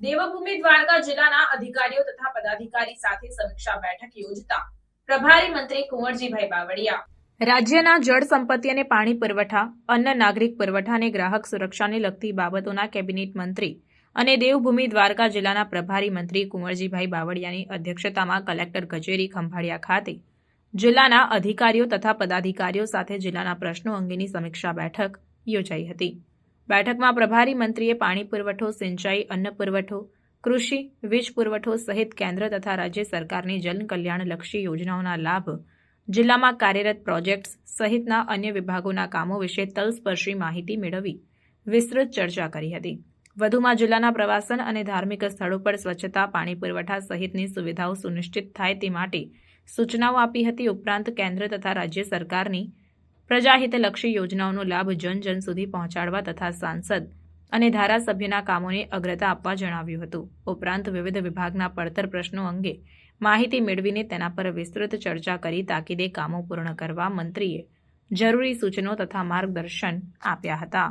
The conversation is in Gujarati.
દેવભૂમિ દ્વારકા જિલ્લાના અધિકારીઓ તથા પદાધિકારી સાથે સમીક્ષા બેઠક યોજતા પ્રભારી મંત્રી કુંવરજીભાઈ બાવળિયા રાજ્યના જળ સંપત્તિ અને પાણી પુરવઠા, અન્ન નાગરિક પુરવઠા અને ગ્રાહક સુરક્ષાને લગતી બાબતોના કેબિનેટ મંત્રી અને દેવભૂમિ દ્વારકા જિલ્લાના પ્રભારી મંત્રી કુંવરજીભાઈ બાવળિયાની અધ્યક્ષતામાં કલેક્ટર કચેરી ખંભાળિયા ખાતે જિલ્લાના અધિકારીઓ તથા પદાધિકારીઓ સાથે જિલ્લાના પ્રશ્નો અંગેની સમીક્ષા બેઠક યોજાઈ હતી. બેઠકમાં પ્રભારી મંત્રીએ પાણી પુરવઠો, સિંચાઈ, અન્ન પુરવઠો, કૃષિ, વીજ પુરવઠો સહિત કેન્દ્ર તથા રાજ્ય સરકારની જનકલ્યાણલક્ષી યોજનાઓના લાભ, જિલ્લામાં કાર્યરત પ્રોજેક્ટ્સ સહિતના અન્ય વિભાગોના કામો વિશે તલસ્પર્શી માહિતી મેળવી વિસ્તૃત ચર્ચા કરી હતી. વધુમાં જિલ્લાના પ્રવાસન અને ધાર્મિક સ્થળો પર સ્વચ્છતા, પાણી પુરવઠા સહિતની સુવિધાઓ સુનિશ્ચિત થાય તે માટે સૂચનાઓ આપી હતી. ઉપરાંત કેન્દ્ર તથા રાજ્ય સરકારની પ્રજાહિતલક્ષી યોજનાઓનો લાભ જન જન સુધી પહોંચાડવા તથા સાંસદ અને ધારાસભ્યના કામોને અગ્રતા આપવા જણાવ્યું હતું. ઉપરાંત વિવિધ વિભાગના પડતર પ્રશ્નો અંગે માહિતી મેળવીને તેના પર વિસ્તૃત ચર્ચા કરી તાકીદે કામો પૂર્ણ કરવા મંત્રીએ જરૂરી સૂચનો તથા માર્ગદર્શન આપ્યા હતા.